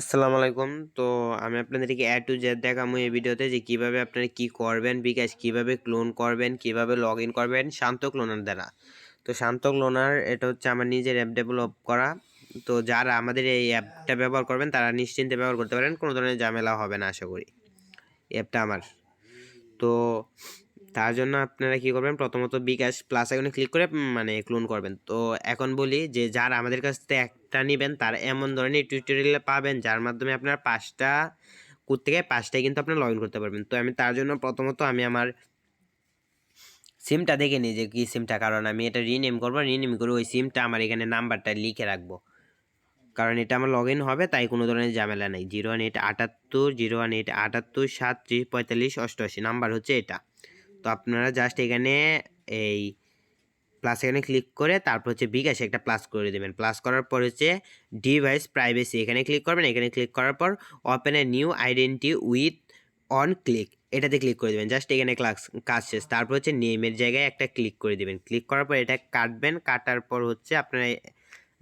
আসসালামু আলাইকুম। তো আমি আপনাদেরকে এ টু জেড দেখাবো এই ভিডিওতে যে কীভাবে আপনারা কি করবেন, বিকাশ কীভাবে ক্লোন করবেন, কীভাবে লগ ইন করবেন, শান্ত ক্লোনার দ্বারা। তো শান্ত ক্লোনার এটা হচ্ছে আমার নিজের অ্যাপ ডেভেলপ করা। তো যারা আমাদের এই অ্যাপটা ব্যবহার করবেন, তারা নিশ্চিন্তে ব্যবহার করতে পারেন, কোনো ধরনের ঝামেলা হবে না, আশা করি। অ্যাপটা আমার। তো তার জন্য আপনারা কি করবেন? প্রথমত বিকাশ প্লাস আইকনে ক্লিক করে মানে ক্লোন করবেন। তো এখন বলি যে, যারা আমাদের কাছ থেকে একটা নেবেন, তারা এমন ধরনের টিউটোরিয়াল পাবেন, যার মাধ্যমে আপনার পাঁচটা কোথ থেকে পাঁচটায় কিন্তু আপনার লগ ইন করতে পারবেন। তো আমি তার জন্য প্রথমত আমি আমার সিমটা দেখে নিই যে, কী সিমটা কারণ আমি এটা রিনেম করব রিনেম করে ওই সিমটা আমার এখানে নাম্বারটা লিখে রাখব। কারণ এটা আমার লগ ইন হবে, তাই কোনো ধরনের ঝামেলা নেই। জিরো ওয়ান এইট আটাত্তর জিরো ওয়ান এইট আটাত্তর, সাতত্রিশ, পঁয়তাল্লিশ, অষ্টআশি নাম্বার হচ্ছে এটা। তো আপনারা জাস্ট এখানে এই প্লাস এখানে ক্লিক করে তারপর হচ্ছে বিকাশে একটা প্লাস করে দেবেন। প্লাস করার পর হচ্ছে ডিভাইস প্রাইভেসি এখানে ক্লিক করবেন। এখানে ক্লিক করার পর open a new identity with on click এটাতে ক্লিক করে দেবেন। জাস্ট এখানে ক্লাস কাজ শেষ। তারপর হচ্ছে নেমের জায়গায় একটা ক্লিক করে দেবেন। ক্লিক করার পর এটা কাটবেন। কাটার পর হচ্ছে আপনার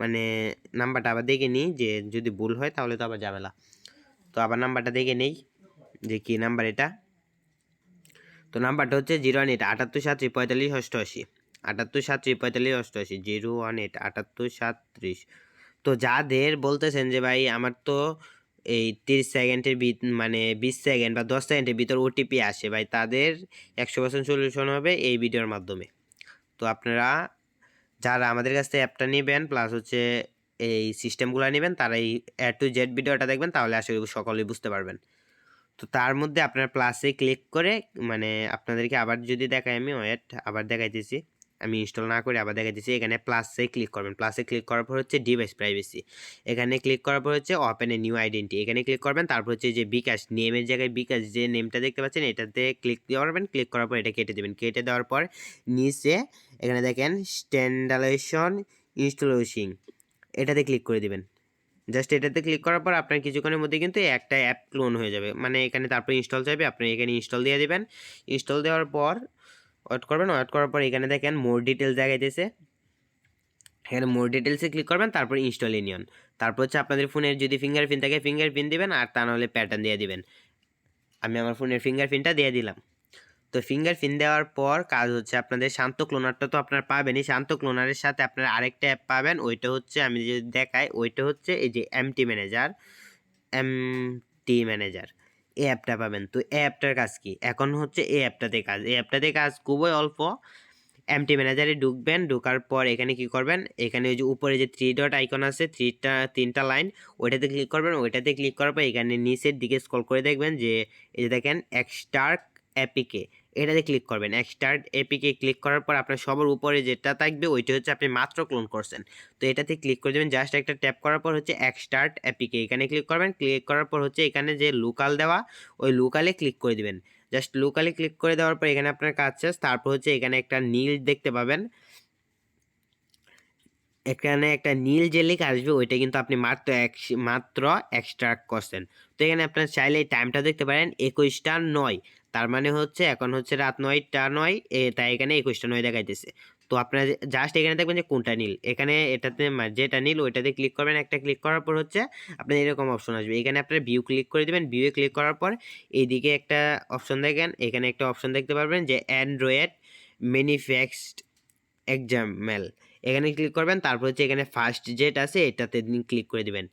মানে নাম্বারটা আবার দেখে নিই যে যদি ভুল হয় তাহলে তো আবার ঝামেলা। তো আবার নাম্বারটা দেখে নেই যে কী নাম্বার এটা। তো নাম্বারটা হচ্ছে জিরো ওয়ান এইট, আটাত্তর সাতত্রিশ পঁয়তাল্লিশ অষ্টআশি। আটাত্তর সাতত্রিশ পঁয়তাল্লিশ অষ্টআশি, জিরো ওয়ান এইট, আটাত্তর সাতত্রিশ তো যাদের বলতেছেন যে ভাই আমার তো এই তিরিশ সেকেন্ডের মানে বিশ সেকেন্ড বা দশ সেকেন্ডের ভিতর ওটিপি আসে ভাই, তাদের একশো পার্সেন্ট সলিউশন হবে এই ভিডিওর মাধ্যমে। তো আপনারা যারা আমাদের কাছ থেকে অ্যাপটা নেবেন প্লাস হচ্ছে এই সিস্টেমগুলো নেবেন, তারা এই এ টু জেড ভিডিওটা দেখবেন, তাহলে আশা করি সকলেই বুঝতে পারবেন। তো তার মধ্যে আপনার প্লাসে ক্লিক করে মানে আপনাদেরকে আবার যদি দেখাই আমি ওয়েট আবার দেখাইতেছি। আমি ইনস্টল না করে আবার দেখাইতেছি, এখানে প্লাসে ক্লিক করবেন। প্লাসে ক্লিক করার পর হচ্ছে ডিভাইস প্রাইভেসি এখানে ক্লিক করার পর হচ্ছে ওপেন এ নিউ আইডেন্টি এখানে ক্লিক করবেন, তারপর হচ্ছে যে বিকাশ নেমের জায়গায় বিকাশ যে নেমটা দেখতে পাচ্ছেন, এটাতে ক্লিক করবেন ক্লিক করার পর এটা কেটে দেবেন। কেটে দেওয়ার পর নিচে এখানে দেখেন স্ট্যান্ডালেশন ইনস্টলেশন এটাতে ক্লিক করে দিবেন। জাস্ট এটাতে ক্লিক করার পর আপনার কিছুক্ষণের মধ্যে কিন্তু একটা অ্যাপ ক্লোন হয়ে যাবে। মানে এখানে তারপরে ইনস্টল চাইবে, আপনি এখানে ইনস্টল দিয়ে দেবেন। ইনস্টল দেওয়ার পর ওয়েট করবেন ওয়েট করার পর এখানে দেখেন মোর ডিটেলস দেখাইতেছে। এখানে মোর ডিটেলসে ক্লিক করবেন, তারপর ইনস্টল ইউনিয়ন তারপর হচ্ছে আপনাদের ফোনের যদি ফিঙ্গারপ্রিন্ট থাকে ফিঙ্গারপ্রিন্ট দেবেন, আর তা নাহলে প্যাটার্ন দিয়ে দিবেন। আমি আমার ফোনের ফিঙ্গারপ্রিন্টটা দিয়ে দিলাম। তো ফিঙ্গার ফিঙ্গারপ্রিন্ট দেওয়ার পর কাজ হচ্ছে আপনাদের শান্ত ক্লোনারটা তো আপনারা পাবেনই। শান্ত ক্লোনারের সাথে আপনারা আরেকটা অ্যাপ পাবেন, ওইটা হচ্ছে আমি যদি দেখাই, ওইটা হচ্ছে এই যে এমটি ম্যানেজার এমটি ম্যানেজার এই অ্যাপটা পাবেন। তো এই অ্যাপটার কাজ কি? এখন হচ্ছে এই অ্যাপটাতে কাজ। এই অ্যাপটাতে কাজ খুবই অল্প। এমটি ম্যানেজারে ঢুকবেন, ঢোকার পর এখানে কি করবেন? এখানে ওই যে উপরে যে থ্রি ডট আইকন আছে থ্রিটা তিনটা লাইন ওইটাতে ক্লিক করবেন। ওইটাতে ক্লিক করার পর এখানে নিচের দিকে স্ক্রল করে দেখবেন যে, এই যে দেখেন এক্সটার্ক অ্যাপিকে এটাতে ক্লিক করবেন। এক্সটার্ট এপিকে ক্লিক করার পর আপনার সবার উপরে যেটা থাকবে ওইটা হচ্ছে আপনি মাত্র ক্লোন করছেন। তো এটাতে ক্লিক করে দেবেন। জাস্ট একটা ট্যাপ করার পর হচ্ছে এক্সটার্ট অ্যাপিকে এখানে ক্লিক করবেন। ক্লিক করার পর হচ্ছে এখানে যে লোকাল দেওয়া, ওই লোকালে ক্লিক করে দিবেন। জাস্ট লোকালে ক্লিক করে দেওয়ার পর এখানে আপনার কাজ শেষ। তারপর হচ্ছে এখানে একটা নীল দেখতে পাবেন। এখানে একটা নীল যে লিখ আসবে, ওইটা কিন্তু আপনি মাত্র এক, মাত্র এক্সট্রাক্ট করছেন। তো এখানে আপনার চাইলে এই টাইমটা দেখতে পারেন। একুশটা নয়। তার মানে হচ্ছে এখন হচ্ছে রাত নয়টা নয়, এ তাই এখানে একুশটা নয় দেখাইতেছে। তো আপনারা জাস্ট এখানে দেখবেন যে কোনটা নীল। এখানে এটাতে যেটা নীল ওইটাতে ক্লিক করবেন। একটা ক্লিক করার পর হচ্ছে আপনার এরকম অপশন আসবে। এখানে আপনার ভিউ ক্লিক করে দেবেন। ভিউয়ে ক্লিক করার পর এইদিকে একটা অপশন দেখেন। এখানে একটা অপশন দেখতে পারবেন যে অ্যান্ড্রয়েড ম্যানিফেক্সড এক্সাম্পল এখানে ক্লিক করবেন। তারপর হচ্ছে এখানে ফার্স্ট জেট আছে এটাতে ক্লিক করে দিবেন।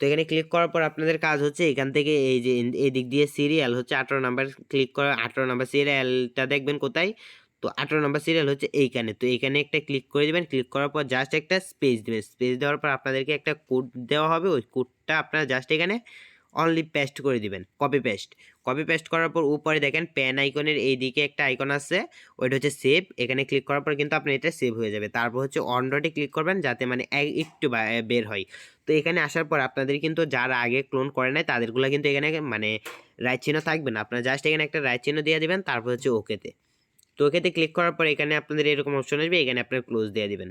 তো এখানে ক্লিক করার পর আপনাদের কাজ হচ্ছে এখান থেকে এই যে এই দিক দিয়ে সিরিয়াল হচ্ছে আঠারো নাম্বার ক্লিক করা, আঠারো নাম্বার সিরিয়ালটা দেখবেন কোথায়? তো আঠারো নাম্বার সিরিয়াল হচ্ছে এইখানে। তো এইখানে একটা ক্লিক করে দেবেন। ক্লিক করার পর জাস্ট একটা স্পেস দেবেন। স্পেস দেওয়ার পর আপনাদেরকে একটা কোড দেওয়া হবে। ওই কোডটা আপনারা জাস্ট এখানে অনলি পেস্ট করে দিবেন। কপি পেস্ট কপি পেস্ট করার পর উপরে দেখেন প্যান আইকনের এই দিকে একটা আইকন আছে, ওইটা হচ্ছে সেভ এখানে ক্লিক করার পর কিন্তু আপনার এটা সেভ হয়ে যাবে। তারপর হচ্ছে অনডটে ক্লিক করবেন যাতে মানে একটু বের হয়। তো এখানে আসার পর আপনাদের কিন্তু যারা আগে ক্লোন করে নাই, তাদেরগুলো কিন্তু এখানে মানে রাইট চিহ্ন থাকবে না। আপনারা জাস্ট এখানে একটা রাইট চিহ্ন দিয়ে দিবেন, তারপর হচ্ছে ওকেতে তো। ওকেতে ক্লিক করার পর এখানে আপনাদের এরকম অপশন আসবে, এখানে আপনার ক্লোজ দিয়ে দিবেন।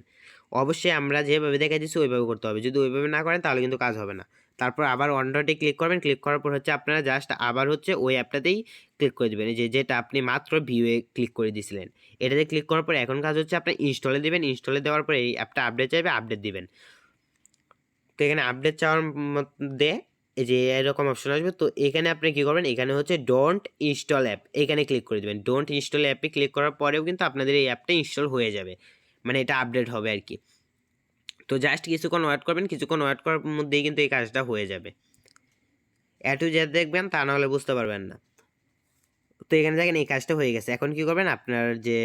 অবশ্যই আমরা যেভাবে দেখা দিচ্ছি ওইভাবে করতে হবে। যদি ওইভাবে না করেন, তাহলে কিন্তু কাজ হবে না। তারপর আবার অন ডটে ক্লিক করবেন ক্লিক করার পর হচ্ছে আপনারা জাস্ট আবার হচ্ছে ওই অ্যাপটাতেই ক্লিক করে দেবেন। যে, যেটা আপনি মাত্র ভিউয়ে ক্লিক করে দিয়েছিলেন। এটাতে ক্লিক করার পর এখন কাজ হচ্ছে আপনি ইনস্টলে দেবেন ইনস্টলে দেওয়ার পর এই অ্যাপটা আপডেট চাইবে আপডেট দিবেন। তো এখানে আপডেট চাওয়ার মধ্যে এই যে এরকম অপশন আসবে, তো এখানে আপনি কী করবেন, এখানে হচ্ছে ডোন্ট ইনস্টল অ্যাপ এখানে ক্লিক করে দেবেন। ডোন্ট ইনস্টল অ্যাপে ক্লিক করার পরেও কিন্তু আপনাদের এই অ্যাপটা ইনস্টল হয়ে যাবে। মানে এটা আপডেট হবে আর কি। তো জাস্ট কিছুক্ষণ ওয়েট করবেন, কিছুক্ষণ ওয়েট করার মধ্যেই কিন্তু এই কাজটা হয়ে যাবে। অ্যাটু যে দেখবেন, তা নাহলে বুঝতে পারবেন না। তো এখানে দেখেন এই কাজটা হয়ে গেছে। এখন কি করবেন? আপনার যে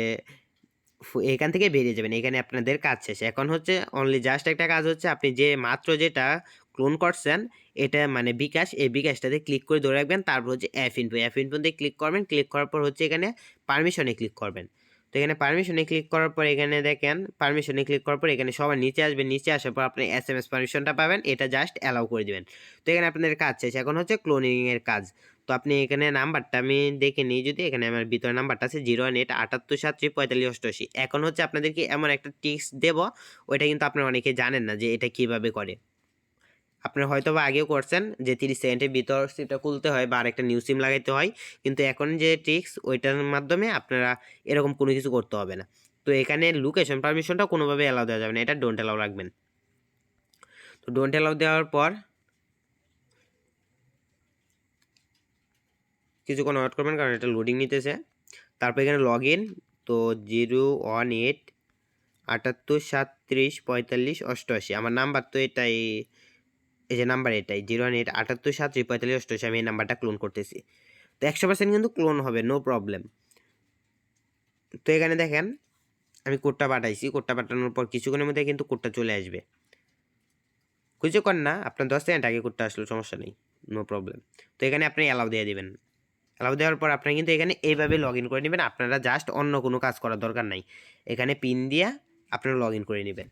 এখান থেকে বেরিয়ে যাবেন। এখানে আপনাদের কাজ শেষ। এখন হচ্ছে অনলি জাস্ট একটা কাজ হচ্ছে, আপনি যে মাত্র যেটা ক্লোন করছেন, এটা মানে বিকাশ, এই বিকাশটাতে ক্লিক করে ধরে রাখবেন। তারপর হচ্ছে অ্যাপ ইনফো অ্যাপ ইনফোতে ক্লিক করবেন। ক্লিক করার পর হচ্ছে এখানে পারমিশনে ক্লিক করবেন। তো এখানে পারমিশনে ক্লিক করার পর এখানে দেখেন পারমিশনে ক্লিক করার পর এখানে সবার নিচে আসবেন নিচে আসার পর আপনি এস এম এস পারমিশনটা পাবেন, এটা জাস্ট অ্যালাউ করে দিবেন। তো এখানে আপনাদের কাজ শেষ, এখন হচ্ছে ক্লোনিংয়ের কাজ। তো আপনি এখানে নাম্বারটা আমি দেখে নিই যদি, এখানে আমার ভিতরে নাম্বারটা আছে জিরো ওয়ান এইট আটাত্তর সাতত্রিশ পঁয়তাল্লিশ অষ্টআশি। এখন হচ্ছে আপনাদেরকে এমন একটা টিক্স দেব, ওইটা কিন্তু আপনারা অনেকে জানেন না যে এটা কীভাবে করে। আপনারা হয়তো বা আগেও করছেন যে তিরিশ সেকেন্ডের ভিতর সিমটা খুলতে হয় বা আরেকটা নিউ সিম লাগাইতে হয়। কিন্তু এখন যে ট্রিক্স ওইটার মাধ্যমে আপনারা এরকম কোনো কিছু করতে হবে না। তো এখানে লোকেশন পারমিশনটা কোনোভাবে অ্যালাউ দেওয়া যাবে না। এটা ডোন্ট অ্যালাউ রাখবেন। তো ডোন্ট অ্যালাউ দেওয়ার পর কিছুক্ষণ ওয়েট করবেন কারণ এটা লোডিং নিতেছে। তারপর এখানে লগ ইন তো জিরো ওয়ান এইট আটাত্তর সাতত্রিশ পঁয়তাল্লিশ অষ্টআশি। আমার নাম্বার তো এটাই এই যে নাম্বার এটাই জিরো ওয়ান এইট আটাত্তর সাতত্রিশ পঁয়তাল্লিশ, অষ্টআশি, আমি এই নাম্বারটা ক্লোন করতেছি। তো একশো পার্সেন্ট কিন্তু ক্লোন হবে নো প্রবলেম তো এখানে দেখেন, আমি কোডটা পাঠাইছি। কোডটা পাঠানোর পর কিছুক্ষণের মধ্যে কিন্তু কোডটা চলে আসবে। কিছুক্ষণ না, আপনার দশ সেকেন্ড আগে কোডটা আসলো, সমস্যা নেই নো প্রবলেম তো এখানে আপনি অ্যালাউ দিয়ে দিবেন। অ্যালাউ দেওয়ার পর আপনারা কিন্তু এখানে এইভাবে লগ ইন করে নেবেন। আপনারা জাস্ট অন্য কোনো কাজ করার দরকার নাই। এখানে পিন দিয়া আপনারা লগ ইন করে নেবেন।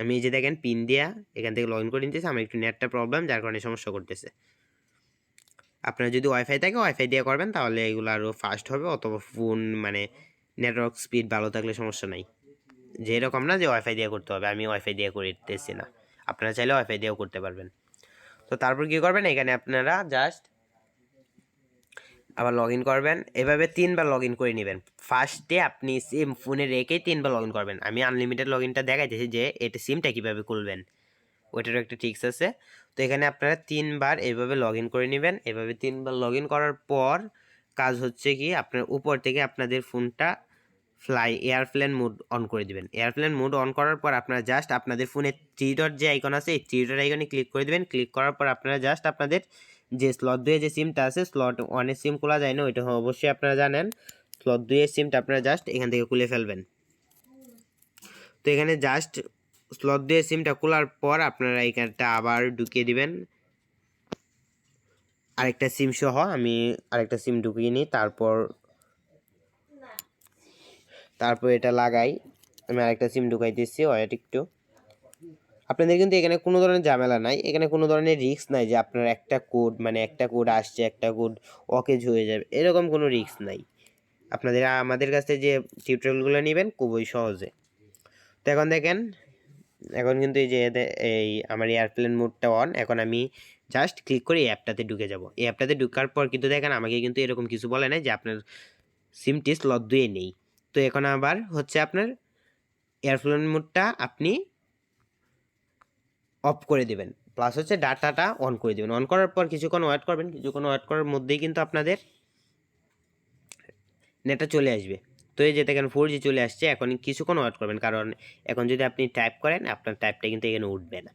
আমি এই যে দেখেন পিন দিয়া এখান থেকে লগ ইন করে নিতেছি, আমার একটু নেটটা প্রবলেম যার কারণে সমস্যা করতেছে। আপনার যদি ওয়াইফাই থাকে ওয়াইফাই দিয়ে করবেন, তাহলে এগুলো আরও ফাস্ট হবে, অথবা ফোন মানে নেটওয়ার্ক স্পিড ভালো থাকলে সমস্যা নাই। যে এরকম না যে ওয়াইফাই দিয়ে করতে হবে, আমি ওয়াইফাই দিয়ে করতেছি না। আপনারা চাইলে ওয়াইফাই দিয়েও করতে পারবেন। তো তারপর কী করবেন? এখানে আপনারা জাস্ট আবার লগ ইন করবেন। এভাবে তিনবার লগ ইন করে নেবেন। ফার্স্টে আপনি সিম ফোনে রেখেই তিনবার লগ ইন করবেন। আমি আনলিমিটেড লগ ইনটা দেখাইতেছি যে এটা সিমটা কীভাবে খুলবেন। ওইটারও একটা ট্রিক্স আছে। তো এখানে আপনারা তিনবার এভাবে লগ ইন করে নেবেন। এভাবে তিনবার লগ ইন করার পর কাজ হচ্ছে কি, আপনার উপর থেকে আপনাদের ফোনটা ফ্লাই এয়ারপ্লেন মুড অন করে দিবেন। এয়ারপ্লেন মুড অন করার পর আপনারা জাস্ট আপনাদের ফোনে থ্রি ডট যে আইকন আছে, এই থ্রি ডট আইকনে ক্লিক করে দিবেন। ক্লিক করার পর আপনারা জাস্ট আপনাদের যে স্লট দুয়ে যে সিমটা আছে স্লট ওয়ানের সিম খোলা যায় না, ওইটা অবশ্যই আপনারা জানেন। স্লট দুইয়ের সিমটা আপনারা জাস্ট এখান থেকে খুলে ফেলবেন। তো এখানে জাস্ট স্লট দুয়ে সিমটা খোলার পর আপনারা এখানটা আবার ঢুকিয়ে দিবেন। আরেকটা সিম সহ আমি আরেকটা সিম ঢুকিয়ে নিই, তারপর তারপর এটা লাগাই। আমি আরেকটা সিম ঢুকাই দিচ্ছি ওয়েট একটু। আপনাদের কিন্তু এখানে কোনো ধরনের ঝামেলা নাই। এখানে কোনো ধরনের রিস্ক নাই যে আপনার একটা কোড মানে একটা কোড আসছে, একটা কোড অকেজ হয়ে যাবে। এরকম কোনো রিস্ক নাই। আপনাদের, আমাদের কাছ যে টিউটোরিয়ালগুলো নেবেন, খুবই সহজে। তো এখন দেখেন, এখন কিন্তু এই যে এই আমার এয়ারপ্লেন মোডটা অন এখন আমি জাস্ট ক্লিক করে এই অ্যাপটাতে ঢুকে যাব। এই অ্যাপটাতে ঢুকার পর কিন্তু দেখেন, আমাকে কিন্তু এরকম কিছু বলে না যে আপনার সিমটি স্লট দুয়ে নেই। তো এখন আবার হচ্ছে আপনার এয়ারপ্লেন মোডটা আপনি অফ করে দেবেন। প্লাস হচ্ছে ডাটাটা অন করে দেবেন। অন করার পর কিছুক্ষণ ওয়েট করবেন। কিছুক্ষণ ওয়েট করার মধ্যেই কিন্তু আপনাদের নেটটা চলে আসবে। তো এই যে দেখেন ফোর জি চলে আসছে, এখন কিছুক্ষণ ওয়েট করবেন। কারণ এখন যদি আপনি টাইপ করেন, আপনার টাইপটা কিন্তু এখানে উঠবে না।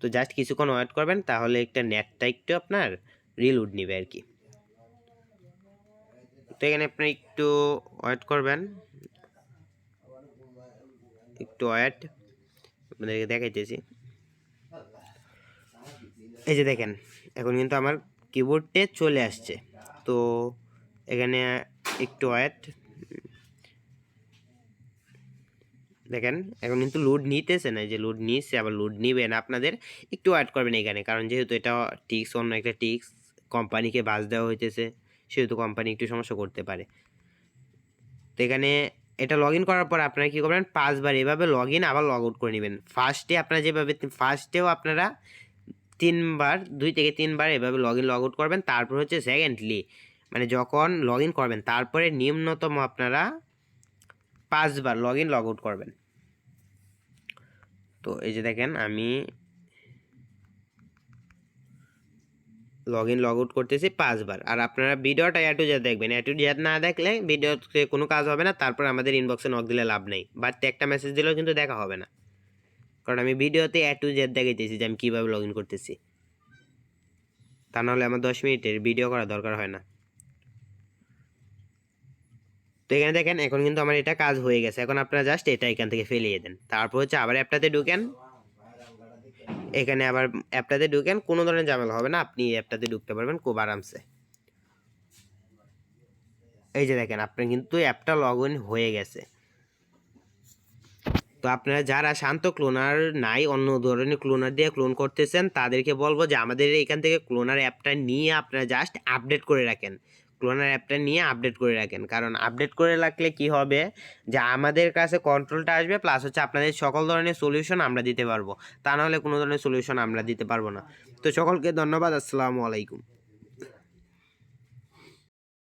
তো জাস্ট কিছুক্ষণ ওয়েট করবেন, তাহলে একটা নেটটা একটু আপনার রিলোড নেবে আর কি। তো এখানে আপনি একটু ওয়েট করবেন। একটু ওয়েট আপনাদেরকে দেখাইতেছি। এই যে দেখেন, এখন কিন্তু আমার কিবোর্ডে চলে আসছে। তো এখানে একটু ওয়েট দেখেন, এখন কিন্তু লোড নিতেছে না যে লোড নিচ্ছে, আবার লোড নিবে না। আপনাদের একটু ওয়েট করবেন এখানে, কারণ যেহেতু এটা টিক্স, অন্য একটা টিক্স, কোম্পানিকে বাস দেওয়া হইতেছে, সেহেতু কোম্পানি একটু সমস্যা করতে পারে। তো এখানে এটা লগ ইন করার পর আপনারা কী করবেন? পাঁচবার এভাবে লগ ইন আবার লগ আউট করে নেবেন। ফার্স্টে আপনারা যেভাবে ফার্স্টেও আপনারা তিনবার, দুই থেকে তিনবার এভাবে লগ ইন লগ আউট করবেন। তারপর হচ্ছে সেকেন্ডলি মানে যখন লগ ইন করবেন, তারপরে নিম্নতম আপনারা পাঁচবার লগ ইন লগ আউট করবেন। তো এই যে দেখেন, আমি লগ ইন লগ আউট করতেছি পাঁচবার। আর আপনারা ভিডিওটা এ টু জেড দেখবেন। এ টু জেড না দেখলে ভিডিওতে কোনো কাজ হবে না। তারপর আমাদের ইনবক্সে নক দিলে লাভ নেই। বাড়তে একটা মেসেজ দিলেও কিন্তু দেখা হবে না। কারণ আমি ভিডিওতে এ টু জেড দেখাইতেছি যে আমি কীভাবে লগ ইন করতেছি। তা নাহলে আমার দশ মিনিটের ভিডিও করা দরকার হয় না। তো এখানে দেখেন, এখন কিন্তু আমার এটা কাজ হয়ে গেছে। এখন আপনারা জাস্ট এটা এখান থেকে ফেলিয়ে দেন। তারপর হচ্ছে আবার অ্যাপটাতে ঢুকেন। এখানে আবার অ্যাপটাতে ঢুকেন, কোনো ধরনের ঝামেলা হবে না। আপনি অ্যাপটাতে ঢুকতে পারবেন খুব আরামসে। এই যে দেখেন, আপনার কিন্তু অ্যাপটা লগ ইন হয়ে গেছে। তো আপনারা যারা শান্ত ক্লোনার নাই, অন্য ধরনের ক্লোনার দিয়ে ক্লোন করতেছেন, তাদেরকে বলব যে আমাদের এখান থেকে ক্লোনার অ্যাপটা নিয়ে আপনারা জাস্ট আপডেট করে রাখেন। ক্লোনার অ্যাপটা নিয়ে আপডেট করে রাখেন। কারণ আপডেট করে রাখলে কি হবে? যে আমাদের কাছে কন্ট্রোলটা আসবে প্লাস হচ্ছে আপনাদের সকল ধরনের সলিউশন আমরা দিতে পারব। তা নাহলে কোনো ধরনের সলিউশন আমরা দিতে পারব না। তো সকলকে ধন্যবাদ, আসসালামু আলাইকুম।